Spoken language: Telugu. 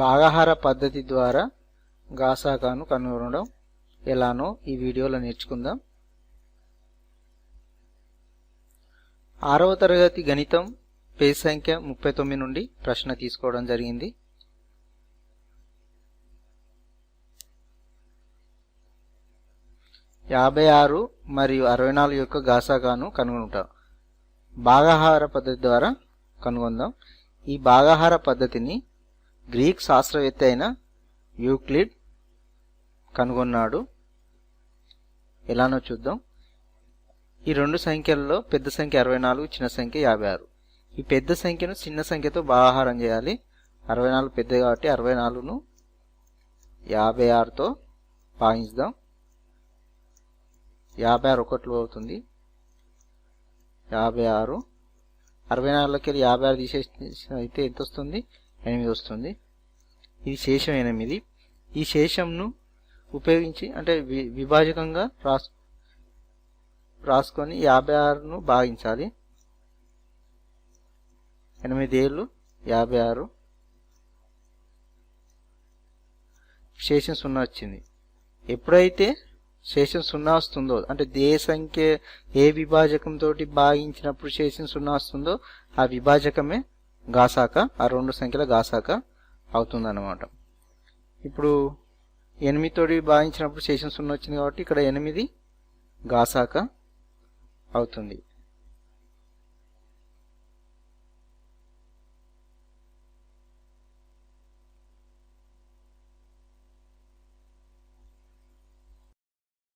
భాగాహార పద్ధతి ద్వారా గాసాకాను కనుగొనడం ఎలానో ఈ వీడియోలో నేర్చుకుందాం. ఆరవ తరగతి గణితం పేజ్ సంఖ్య ముప్పై తొమ్మిది నుండి ప్రశ్న తీసుకోవడం జరిగింది. యాభై ఆరు మరియు అరవై నాలుగు యొక్క గాసాకాను కనుగొంటాం భాగాహార పద్ధతి ద్వారా కనుగొందాం. ఈ భాగాహార పద్ధతిని గ్రీక్ శాస్త్రవేత్త అయిన యూక్లిడ్ కనుగొన్నాడు. ఎలానో చూద్దాం. ఈ రెండు సంఖ్యలలో పెద్ద సంఖ్య అరవై నాలుగు చిన్న సంఖ్య యాభై ఆరు. ఈ పెద్ద సంఖ్యను చిన్న సంఖ్యతో భాగాహారం చేయాలి. అరవై నాలుగు పెద్ద కాబట్టి అరవై నాలుగును యాభై ఆరుతో భాగిస్తాం యాభై ఆరు ఒకట్లు అవుతుంది. యాభై ఆరు. అరవై నాలుగులోకి వెళ్ళి యాభై ఆరు తీసేసి అయితే ఎంత వస్తుంది ఎనిమిది వస్తుంది. ఇది శేషం ఎనిమిది. ఈ శేషంను ఉపయోగించి అంటే వి విభాజకంగా రాసు రాసుకొని యాభై ఆరును భాగించాలి. ఎనిమిది ఏళ్ళు యాభై ఆరు. శేషం సున్నా వచ్చింది. ఎప్పుడైతే శేషం సున్నా వస్తుందో అంటే ఏ సంఖ్య ఏ విభాజకంతో భాగించినప్పుడు శేషం సున్నా వస్తుందో ఆ విభాజకమే గాసాక ఆ రెండు సంఖ్యల గాసాక అవుతుందన్నమాట. ఇప్పుడు ఎనిమిదితోటి భాగించినప్పుడు శేషం సున్నా వచ్చింది కాబట్టి ఇక్కడ ఎనిమిది గాసాక అవుతుంది.